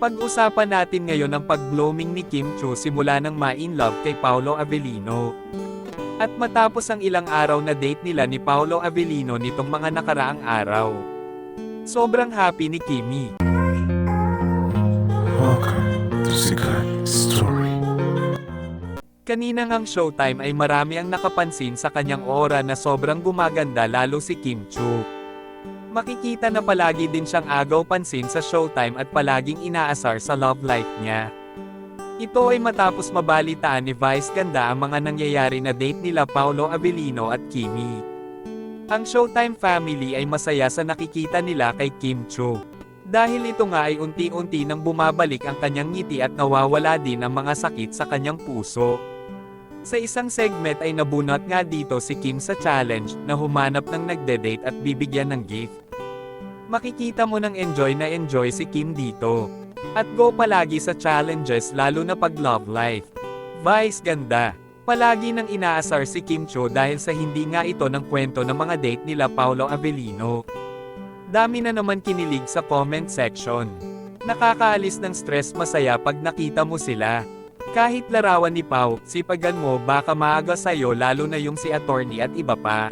Pag-usapan natin ngayon ang pag-blooming ni Kim Chu simula nang ma-in love kay Paolo Avellino. At matapos ang ilang araw na date nila ni Paolo Avellino nitong mga nakaraang araw. Sobrang happy ni Kimi. Welcome to Story. Kanina ngang showtime ay marami ang nakapansin sa kanyang aura na sobrang gumaganda lalo si Kim Chu. Makikita na palagi din siyang agaw pansin sa showtime at palaging inaasar sa love life niya. Ito ay matapos mabalitaan ni Vice Ganda ang mga nangyayari na date nila Paolo Avellino at Kimi. Ang Showtime family ay masaya sa nakikita nila kay Kim Chu. Dahil ito nga ay unti-unti nang bumabalik ang kanyang ngiti at nawawala din ang mga sakit sa kanyang puso. Sa isang segment ay nabunot nga dito si Kim sa challenge na humanap ng nagde-date at bibigyan ng gift. Makikita mo nang enjoy na enjoy si Kim dito. At go palagi sa challenges lalo na pag love life. Vice ganda. Palagi nang inaasar si Kim Cho dahil sa hindi nga ito ng kwento ng mga date nila Paolo Avellino. Dami na naman kinilig sa comment section. Nakakaalis ng stress masaya pag nakita mo sila. Kahit larawan ni Pau, sipagan mo baka maaga sa'yo lalo na yung si attorney at iba pa.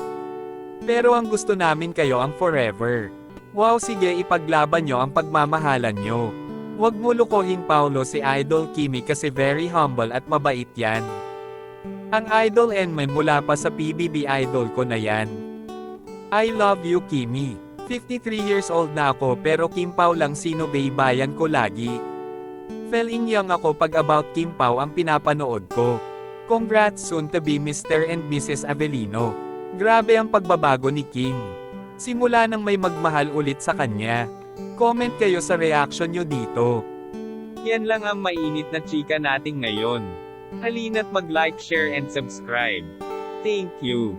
Pero ang gusto namin kayo ang forever. Wow sige ipaglaban nyo ang pagmamahalan nyo. Huwag mo lukohin Paulo si Idol Kimi kasi very humble at mabait yan. Ang Idol Enman mula pa sa PBB Idol ko na yan. I love you Kimi. 53 years old na ako pero Kim Pao lang sino baybayan ko lagi. Feeling young ako pag about Kim Pao ang pinapanood ko. Congrats soon to be Mr. and Mrs. Avellino. Grabe ang pagbabago ni Kim. Simula nang may magmahal ulit sa kanya. Comment kayo sa reaction nyo dito. Yan lang ang mainit na chika natin ngayon. Halina't mag-like, share and subscribe. Thank you.